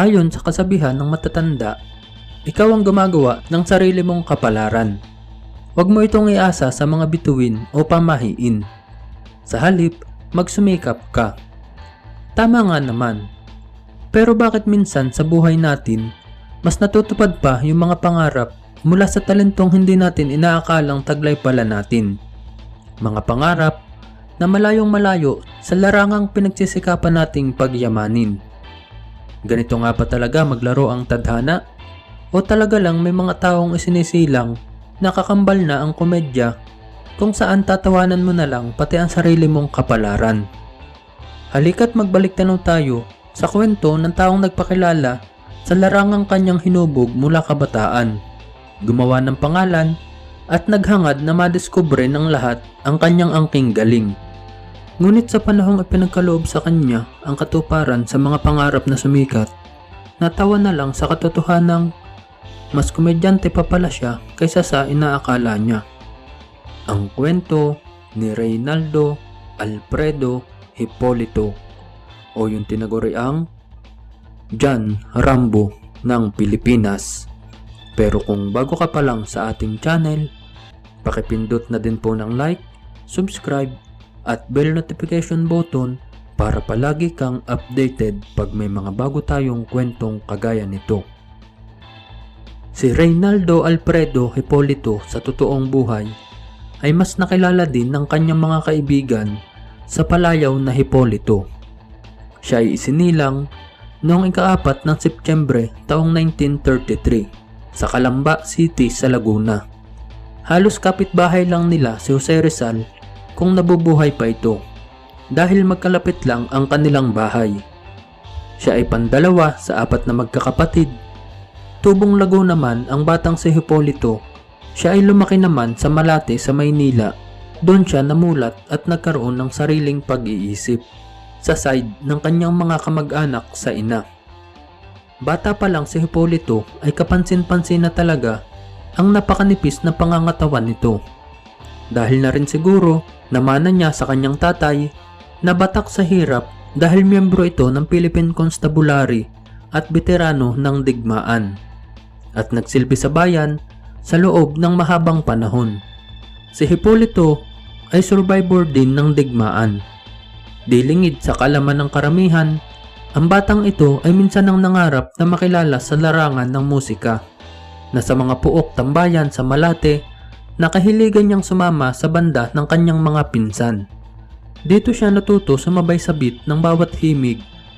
Ayon sa kasabihan ng matatanda, ikaw ang gumagawa ng sarili mong kapalaran. Huwag mo itong iasa sa mga bituin o pamahiin. Sa halip, magsumikap ka. Tama nga naman. Pero bakit minsan sa buhay natin, mas natutupad pa yung mga pangarap mula sa talentong hindi natin inaakalang taglay pala natin? Mga pangarap na malayong malayo sa larangang pinagsisikapan nating pagyamanin. Ganito nga ba talaga maglaro ang tadhana? O talaga lang may mga taong isinisilang nakakambal na ang komedya kung saan tatawanan mo na lang pati ang sarili mong kapalaran. Halika't magbalik tanong tayo sa kwento ng taong nagpakilala sa larangang kanyang hinubog mula kabataan. Gumawa ng pangalan at naghangad na madiskubre ng lahat ang kanyang angking galing. Ngunit sa panahong ipinagkaloob sa kanya ang katuparan sa mga pangarap na sumikat, natawa na lang sa katotohanang mas komedyante pa pala siya kaysa sa inaakala niya. Ang kwento ni Reynaldo Alfredo Hipolito o yung tinaguriang John Rambo ng Pilipinas. Pero kung bago ka pa lang sa ating channel, pakipindot na din po ng like, subscribe, at bell notification button para palagi kang updated pag may mga bago tayong kwentong kagaya nito. Si Reynaldo Alfredo Hipolito sa totoong buhay ay mas nakilala din ng kanyang mga kaibigan sa palayaw na Hipolito. Siya ay isinilang noong ikaapat ng Setyembre taong 1933 sa Calamba City sa Laguna. Halos kapitbahay lang nila si Jose Rizal kung nabubuhay pa ito dahil magkalapit lang ang kanilang bahay. Siya ay pandalawa sa apat na magkakapatid. Tubong lago naman ang batang si Hipolito. Siya ay lumaki naman sa Malate sa Maynila. Doon siya namulat at nagkaroon ng sariling pag-iisip sa side ng kanyang mga kamag-anak sa ina. Bata pa lang si Hipolito ay kapansin-pansin na talaga ang napakanipis na pangangatawan nito. Dahil na rin siguro namana niya sa kanyang tatay na batak sa hirap dahil miyembro ito ng Philippine Constabulary at veterano ng digmaan at nagsilbi sa bayan sa loob ng mahabang panahon. Si Hipolito ay survivor din ng digmaan. Dilingid sa kalaman ng karamihan, ang batang ito ay minsan nang nangarap na makilala sa larangan ng musika na sa mga puok tambayan sa Malate nakahiligan niyang sumama sa banda ng kanyang mga pinsan. Dito siya natuto sumabay sa beat ng bawat himig